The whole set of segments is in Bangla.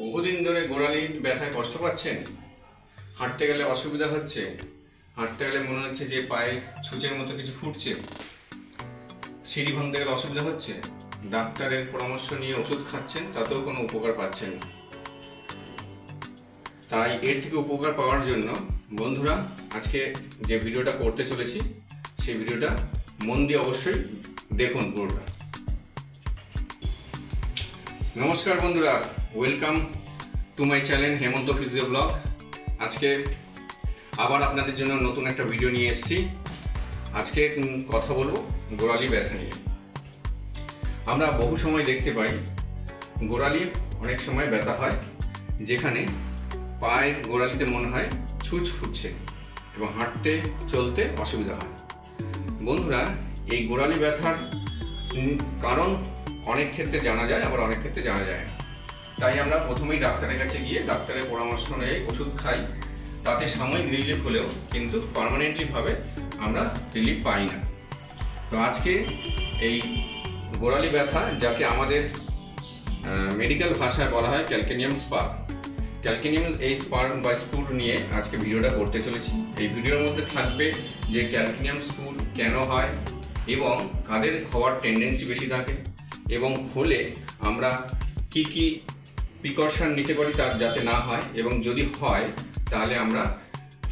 বহুদিন ধরে গোড়ালির ব্যথায় কষ্ট পাচ্ছেন? হাঁটতে গেলে অসুবিধা হচ্ছে? হাঁটতে গেলে মনে হচ্ছে যে পায়ে ছুঁচের মতো কিছু ফুটছে। সিঁড়ি ভাঙতে গেলে অসুবিধা হচ্ছে? ডাক্তারের পরামর্শ নিয়ে ওষুধ খাচ্ছেন, তাতেও কোনো উপকার পাচ্ছেন তাই এর থেকে উপকার পাওয়ার জন্য, বন্ধুরা, আজকে যে ভিডিওটা করতে চলেছি, সেই ভিডিওটা মন দিয়ে অবশ্যই দেখুন পুরোটা। নমস্কার বন্ধুরা। Welcome to my channel Hemanta physio blog আজকে আবার আপনাদের জন্য নতুন একটা ভিডিও নিয়ে এসেছি। আজকে কথা বলব গোড়ালি ব্যথা নিয়ে। আমরা বহু সময় দেখতে পাই, গোড়ালি অনেক সময় ব্যথা হয়, যেখানে পায়ের গোড়ালিতে মনে হয় ছুঁচ ফুটছে এবং হাঁটতে চলতে অসুবিধা হয়। বন্ধুরা, এই গোড়ালি ব্যথার কারণ অনেক ক্ষেত্রে জানা যায়, আবার অনেক ক্ষেত্রে জানা যায় না। তাই আমরা প্রথমেই ডাক্তারের কাছে গিয়ে ডাক্তারের পরামর্শ নিয়ে ওষুধ খাই। তাতে সাময়িক রিলিফ হলেও কিন্তু পার্মানেন্টলি ভাবে আমরা রিলিফ পাই না। তো আজকে এই গোড়ালি ব্যথা, যাকে আমাদের মেডিকেল ভাষায় বলা হয় ক্যালকেনিয়াম স্পার ক্যালকেনিয়াম এই স্পার বা স্পুর নিয়ে আজকে ভিডিওটা করতে চলেছি। এই ভিডিওর মধ্যে থাকবে যে ক্যালকেনিয়াম স্পুর কেন হয় এবং কাদের হওয়ার টেন্ডেন্সি বেশি থাকে এবং হলে আমরা কি কি প্রিকশন নিতে পারি তার যাতে না হয় এবং যদি হয়, তাহলে আমরা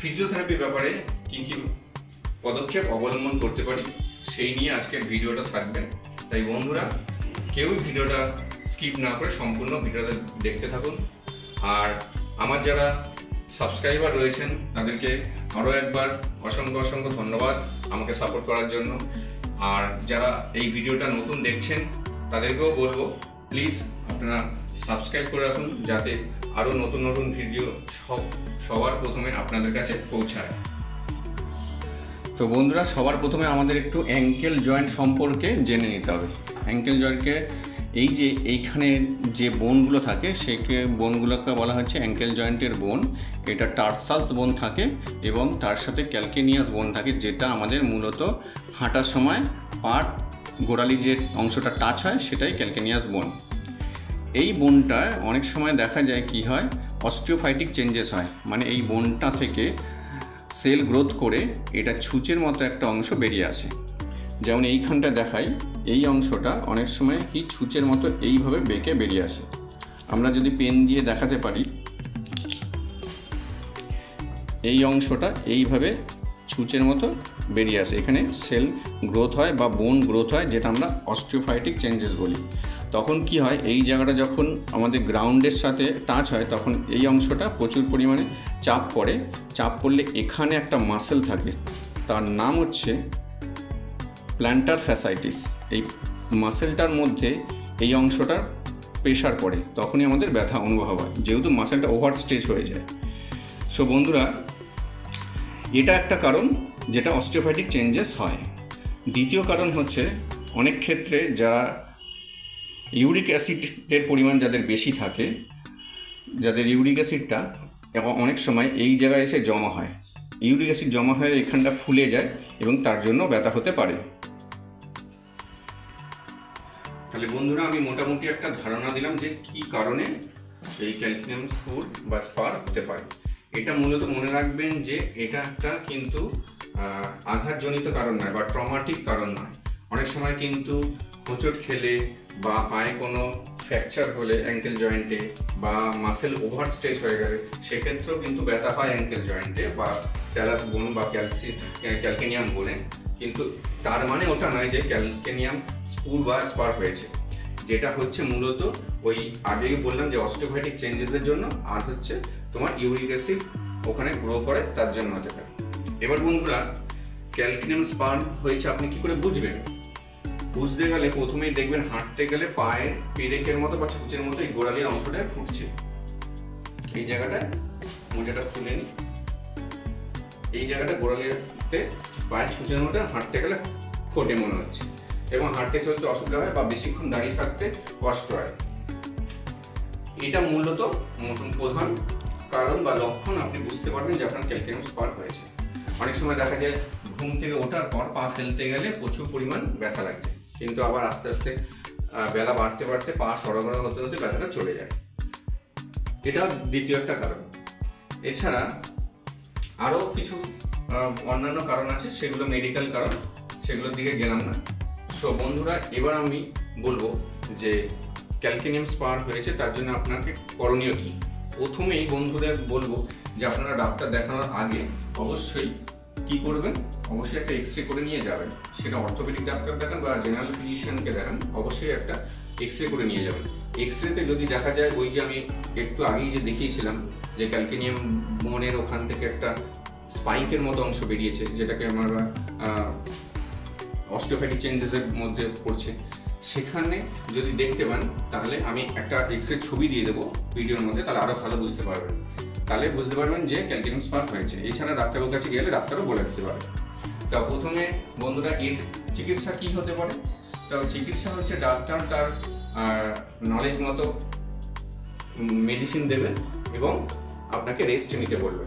ফিজিওথেরাপি ব্যাপারে কি কি পদক্ষেপ অবলম্বন করতে পারি, সেই নিয়ে আজকের ভিডিওটা থাকবে। তাই বন্ধুরা কেউ ভিডিওটা স্কিপ না করে সম্পূর্ণ ভিডিওটা দেখতে থাকুন। আর আমার যারা সাবস্ক্রাইবার রয়েছেন, তাদেরকে আরও একবার অসংখ্য অসংখ্য ধন্যবাদ আমাকে সাপোর্ট করার জন্য। আর যারা এই ভিডিওটা নতুন দেখছেন, তাদেরকেও বলব প্লিজ আপনারা সাবস্ক্রাইব করে রাখুন যাতে আরও নতুন নতুন ভিডিও সব সবার প্রথমে আপনাদের কাছে পৌঁছায়। তো বন্ধুরা, সবার প্রথমে আমাদের একটু অ্যাঙ্কেল জয়েন্ট সম্পর্কে জেনে নিতে হবে। অ্যাঙ্কেল জয়েন্টকে এই যে এইখানে যে বোনগুলো থাকে, সেকে বোনগুলোকে বলা হচ্ছে অ্যাঙ্কেল জয়েন্টের বোন। এটা টার্সালস বোন থাকে এবং তার সাথে ক্যালকেনিয়াস বোন থাকে, যেটা আমাদের মূলত হাঁটার সময় পাট গোড়ালি যে অংশটা টাচ হয়, সেটাই ক্যালকেনিয়াস বোন। এই বোনটা অনেক সময় দেখা যায় কি হয় অস্টিওফাইটিক চেঞ্জেস হয়। মানে এই বোনটা থেকে সেল গ্রোথ করে এটা ছুঁচের মতো একটা অংশ বেরিয়ে আসে। যেমন এইখানটা দেখাই, এই অংশটা অনেক সময় কি ছুঁচের মতো এইভাবে বেঁকে বেরিয়ে আসে। আমরা যদি পেন দিয়ে দেখাতে পারি, এই অংশটা এইভাবে ছুঁচের মতো বেরিয়ে আসে। এখানে সেল গ্রোথ হয় বা বোন গ্রোথ হয়, যেটা আমরা অস্টিওফাইটিক চেঞ্জেস বলি। তখন কি হয়, এই জায়গাটা যখন আমাদের গ্রাউন্ডের সাথে টাচ হয়, তখন এই অংশটা প্রচুর পরিমাণে চাপ পড়ে। চাপ পড়লে এখানে একটা মাসেল থাকে, তার নাম হচ্ছে প্ল্যান্টার ফ্যাসাইটিস এই মাসেলটার মধ্যে এই অংশটার প্রেশার পড়ে, তখনই আমাদের ব্যথা অনুভব হয়, যেহেতু মাসেলটা ওভার স্ট্রেচ হয়ে যায়। সো বন্ধুরা, এটা একটা কারণ যেটা অস্টিওফাইটিক চেঞ্জেস হয়। দ্বিতীয় কারণ হচ্ছে, অনেক ক্ষেত্রে যারা ইউরিক অ্যাসিডের পরিমাণ যাদের বেশি থাকে, যাদের ইউরিক অ্যাসিডটা অনেক সময় এই জায়গায় এসে জমা হয়। ইউরিক অ্যাসিড জমা হয়ে এখানটা ফুলে যায় এবং তার জন্য ব্যথা হতে পারে। তাহলে বন্ধুরা, আমি মোটামুটি একটা ধারণা দিলাম যে কি কারণে এই ক্যালকিনিয়াম স্পুর বা স্পার হতে পারে। এটা মূলত মনে রাখবেন যে এটা একটা কিন্তু আঘাতজনিত কারণ নয় বা ট্রমাটিক কারণ নয়। অনেক সময় কিন্তু হোঁচট খেলে বা পায়ে কোনো ফ্র্যাকচার হলে অ্যাঙ্কেল জয়েন্টে বা মাসেল ওভার স্ট্রেচ হয়ে গেলে, সেক্ষেত্রেও কিন্তু ব্যথা হয় অ্যাঙ্কেল জয়েন্টে বা ট্যালাস বোন বা ক্যালসি ক্যালকেনিয়াম বোনে কিন্তু তার মানে ওটা নয় যে ক্যালকেনিয়াম স্পুর বা স্পার হয়েছে। যেটা হচ্ছে মূলত ওই আগেই বললাম যে অস্টিওফাইটিক চেঞ্জেসের জন্য, আর হচ্ছে তোমার ইউরিক অ্যাসিড ওখানে গ্রো করে তার জন্য হতে পারে। এবার বন্ধুরা ক্যালকিনিয়াম স্পার হয়েছে আপনি কি করে বুঝবেন? বুঝতে গেলে প্রথমেই দেখবেন হাঁটতে গেলে পায়ের পেরেকের মতো বা ছুঁচের মতো এই গোড়ালির অংশটা ফুটছে। এই জায়গাটায় মোজাটা খুলে নিই এই জায়গাটা গোড়ালিতে পায়ের ছুঁচের মতো হাঁটতে গেলে ফোটে মনে হচ্ছে এবং হাঁটতে চলতে অসুবিধা হয় বা বেশিক্ষণ দাঁড়িয়ে থাকতে কষ্ট হয়। এটা মূলত প্রধান কারণ বা লক্ষণ আপনি বুঝতে পারবেন যে আপনার ক্যালকিয়াম স্পার হয়েছে। অনেক সময় দেখা যায় ঘুম থেকে ওঠার পর পা ফেলতে গেলে প্রচুর পরিমাণ ব্যথা লাগছে। কিন্তু আবার আস্তে আস্তে বেলা বাড়তে বাড়তে পা সরগর হতে হতে ব্যথাটা চলে যায়। এটা দ্বিতীয় একটা কারণ। এছাড়া আরও কিছু অন্যান্য কারণ আছে, সেগুলো মেডিকেল কারণ, সেগুলোর দিকে গেলাম না। সো বন্ধুরা, এবার আমি বলব যে ক্যালকিনিয়াম স্পার হয়েছে, তার জন্য আপনাকে করণীয় কী? প্রথমেই বন্ধুদের বলব যে আপনারা ডাক্তার দেখানোর আগে অবশ্যই কি করবেন? অবশ্যই একটা এক্স রে করে নিয়ে যাবেন। সেটা অর্থোপেডিক ডাক্তার দেখান বা জেনারেল ফিজিশিয়ানকে দেখান। অবশ্যই একটা এক্স রে করে নিয়ে যাবেন। এক্স রেতে যদি দেখা যায়, ওই যে আমি একটু আগেই যে দেখিয়েছিলাম, যে ক্যালকিনিয়াম বোনের ওখান থেকে একটা স্পাইকের মতো অংশ বেরিয়েছে, যেটাকে আমরা অস্টিওপ্যাথিক চেঞ্জেসের মধ্যে পড়ছে। সেখানে যদি দেখতে পান, তাহলে আমি একটা এক্স ছবি দিয়ে দেবো ভিডিওর মধ্যে, তাহলে আরও ভালো বুঝতে পারবেন। তাহলে বুঝতে পারবেন যে ক্যালকিনিয়াম স্মার্ট হয়েছে। এছাড়া ডাক্তারের কাছে গেলে ডাক্তারও বলে দিতে পারে। তা প্রথমে বন্ধুরা, এর চিকিৎসা কি হতে পারে? তো চিকিৎসা হচ্ছে ডাক্তার তার নলেজ মতো মেডিসিন দেবে এবং আপনাকে রেস্ট নিতে বলবে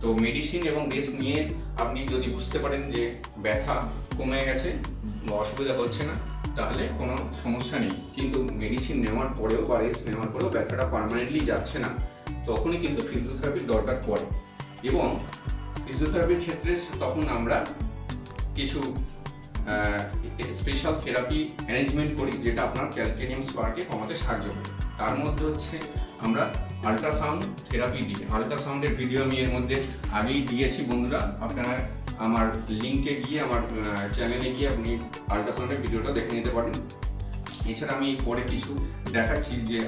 তো মেডিসিন এবং রেস্ট নিয়ে আপনি যদি বুঝতে পারেন যে ব্যথা কমে গেছে অসুবিধা হচ্ছে না, তাহলে কোনো সমস্যা নেই। কিন্তু মেডিসিন নেওয়ার পরেও বা রেস্ট নেওয়ার পরেও ব্যথাটা পার্মানেন্টলি যাচ্ছে না। তখনই কিন্তু ফিজিওথেরাপির দরকার পড়ে। এবং ফিজিওথেরাপির ক্ষেত্রে তখন আমরা কিছু স্পেশাল থেরাপি অ্যারেঞ্জমেন্ট করি, যেটা আপনার ক্যালকেনিয়াম স্পার্কে কমাতে সাহায্য করে। তার মধ্যে হচ্ছে আমরা আল্ট্রাসাউন্ড থেরাপি দিই। আল্ট্রাসাউন্ডের ভিডিও আমি এর মধ্যে আগেই দিয়েছি বন্ধুরা। আপনারা আমার লিঙ্কে গিয়ে, আমার চ্যানেলে গিয়ে আপনি আল্ট্রাসাউন্ডের ভিডিওটা দেখে নিতে পারেন। এছাড়া আমি পরে কিছু দেখাচ্ছি যে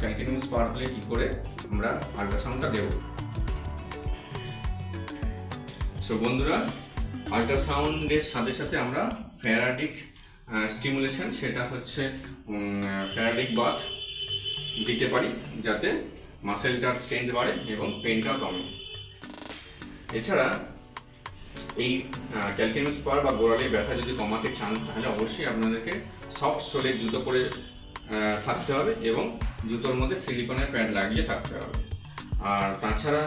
ক্যালকেনিয়াম স্পার্ক হলে কী করে আমরা আল্ট্রাসাউন্ডটা দেবো সো বন্ধুরা আল্ট্রাসাউন্ডের সাথে সাথে আমরা ফ্যারাডিক স্টিমুলেশন সেটা হচ্ছে ফ্যারাডিক বাথ দিতে পারি, যাতে মাসেলটার স্ট্রেংথ বাড়ে এবং পেনটাও কমে। এছাড়া, এই ক্যালকিনিয়াম স্পার বা গোড়ালির ব্যথা যদি কমাতে চান, তাহলে অবশ্যই আপনাদেরকে সফট সোলের জুতো পরে থাকতে হবে এবং জুতোর মধ্যে সিলিকনের প্যাড লাগিয়ে থাকতে হবে। আর তাছাড়া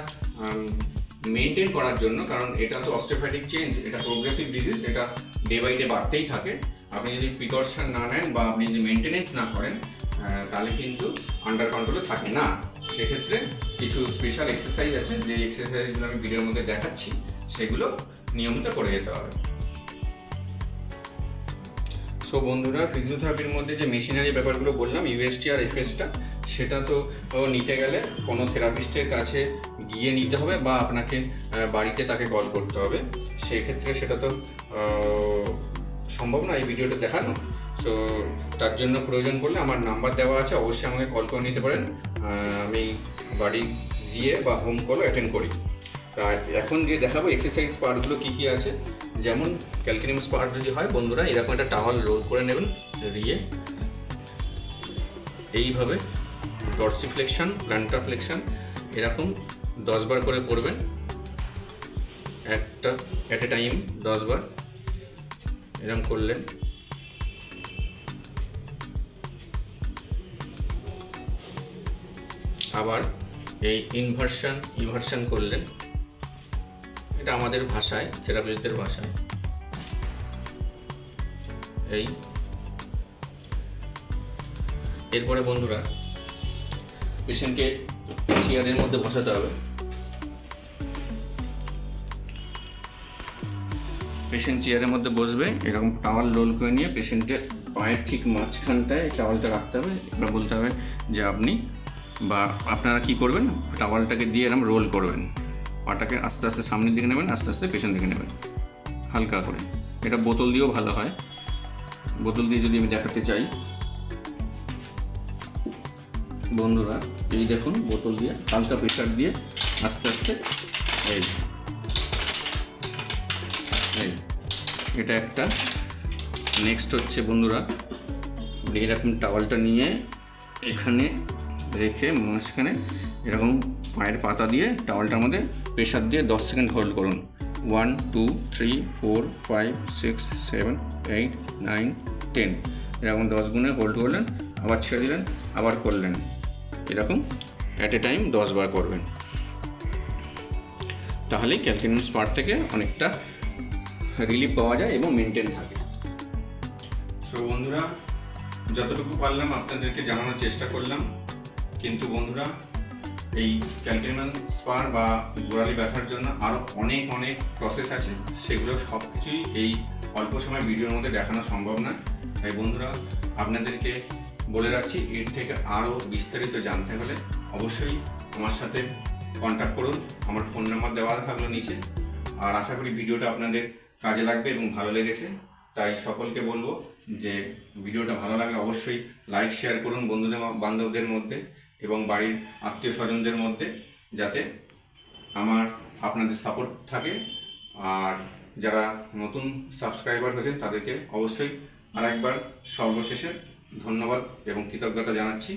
মেনটেন করার জন্য, কারণ এটা তো অস্টিওপ্যাথিক চেঞ্জ এটা প্রোগ্রেসিভ ডিজিজ এটা ডে বাই ডে বাড়তেই থাকে। আপনি যদি প্রিকশন না নেন বা আপনি যদি মেনটেনেন্স না করেন তাহলে কিন্তু আন্ডার কন্ট্রোলে থাকে না। সেক্ষেত্রে কিছু স্পেশাল এক্সারসাইজ আছে, যে এক্সারসাইজগুলো আমি ভিডিওর মধ্যে দেখাচ্ছি, সেগুলো নিয়মিত করে যেতে হবে। সো বন্ধুরা ফিজিওথেরাপির মধ্যে যে মেশিনারি ব্যাপারগুলো বললাম ইউএসটি আর এফএসটা সেটা তো নিতে গেলে কোনো থেরাপিস্টের কাছে গিয়ে নিতে হবে বা আপনাকে বাড়িতে তাকে কল করতে হবে। সেক্ষেত্রে সেটা তো সম্ভব না এই ভিডিওটা দেখানো। সো তার জন্য প্রয়োজন পড়লে আমার নাম্বার দেওয়া আছে, অবশ্যই আমাকে কল করে নিতে পারেন। আমি বাড়ি গিয়ে বা হোম কলও অ্যাটেন্ড করি। এখন যে দেখাবো এক্সারসাইজ পার্টগুলো কী কী আছে। যেমন ক্যালকিনিয়াম পার্ট যদি হয়, বন্ধুরা, এরকম একটা টাওয়াল রোল করে নেবেন দিয়ে এইভাবে ডরসি ফ্লেকশন প্ল্যান্টার ফ্লেকশন এরকম দশ বার করে করবেন একটা অ্যাট এ টাইম দশ বার। এরকম করলেন। আবার এই ইনভার্সন ইনভার্সন করলেন। এটা আমাদের ভাষায়, থেরাপিস্টদের ভাষায়। এই। এরপরে বন্ধুরা পেশেন্টকে চেয়ারের মধ্যে বসাতে হবে। পেশেন্ট চেয়ারের মধ্যে বসবে, এরকম টাওয়াল রোল করে নিয়ে পেশেন্টের পায়ের ঠিক মাঝখানটায় টাওয়ালটা রাখতে হবে। এবার বলতে হবে যে আপনি বা আপনারা কি করবেন? টাওয়ালটাকে দিয়ে এরকম রোল করবেন। পাটাকে আস্তে আস্তে সামনের দিকে নেবেন, আস্তে আস্তে পেছন দিকে নেবেন, হালকা করে। এটা বোতল দিয়েও ভালো হয়। বোতল দিয়ে যদি আমি দেখাতে চাই, বন্ধুরা, এই দেখুন বোতল দিয়ে, হালকা প্রেশার দিয়ে আস্তে আস্তে, এই এটা একটা। নেক্সট হচ্ছে বন্ধুরা এরকম টাওয়ালটা নিয়ে এখানে রেখে মাঝখানে এরকম পায়ের পাতা দিয়ে টাওয়ালটার মধ্যে প্রেশার দিয়ে দশ সেকেন্ড হোল্ড করুন। One, two, three, four, five, six, seven, eight, nine, ten. এরকম দশ গুণে হোল্ড করলেন, আবার ছেড়ে দিলেন, আবার করলেন। এরকম অ্যাট এ টাইম দশ বার করবেন। তাহলেই ক্যালকিনিয়াম স্পার্ট থেকে অনেকটা রিলিফ পাওয়া যায় এবং মেনটেন থাকে। সো বন্ধুরা, যতটুকু পারলাম আপনাদেরকে জানানোর চেষ্টা করলাম। কিন্তু বন্ধুরা এই ক্যালকিনিমান স্পার বা গোড়ালি ব্যথার জন্য আরও অনেক অনেক প্রসেস আছে। সেগুলো সব কিছুই এই অল্প সময় ভিডিওর মধ্যে দেখানো সম্ভব না। তাই বন্ধুরা, আপনাদেরকে বলে রাখছি, এর থেকে আরও বিস্তারিত জানতে হলে অবশ্যই আমার সাথে কন্ট্যাক্ট করুন। আমার ফোন নাম্বার দেওয়া থাকল নিচে। আর আশা করি ভিডিওটা আপনাদের কাজে লাগবে এবং ভালো লেগেছে। তাই সকলকে বলব যে, ভিডিওটা ভালো লাগলে অবশ্যই লাইক শেয়ার করুন বন্ধুদের বান্ধবদের মধ্যে। এবং বাড়ির আত্মীয় স্বজনদের মধ্যে যাতে আমার আপনাদের সাপোর্ট থাকে। আর যারা নতুন সাবস্ক্রাইবার হয়েছেন, তাদেরকে অবশ্যই আরেকবার সর্বশেষে ধন্যবাদ এবং কৃতজ্ঞতা জানাচ্ছি।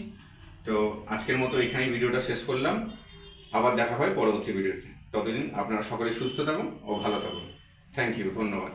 তো আজকের মতো এখানেই ভিডিওটা শেষ করলাম। আবার দেখা হয় পরবর্তী ভিডিওতে। ততদিন আপনারা সকলে সুস্থ থাকুন ও ভালো থাকুন। থ্যাংক ইউ ধন্যবাদ।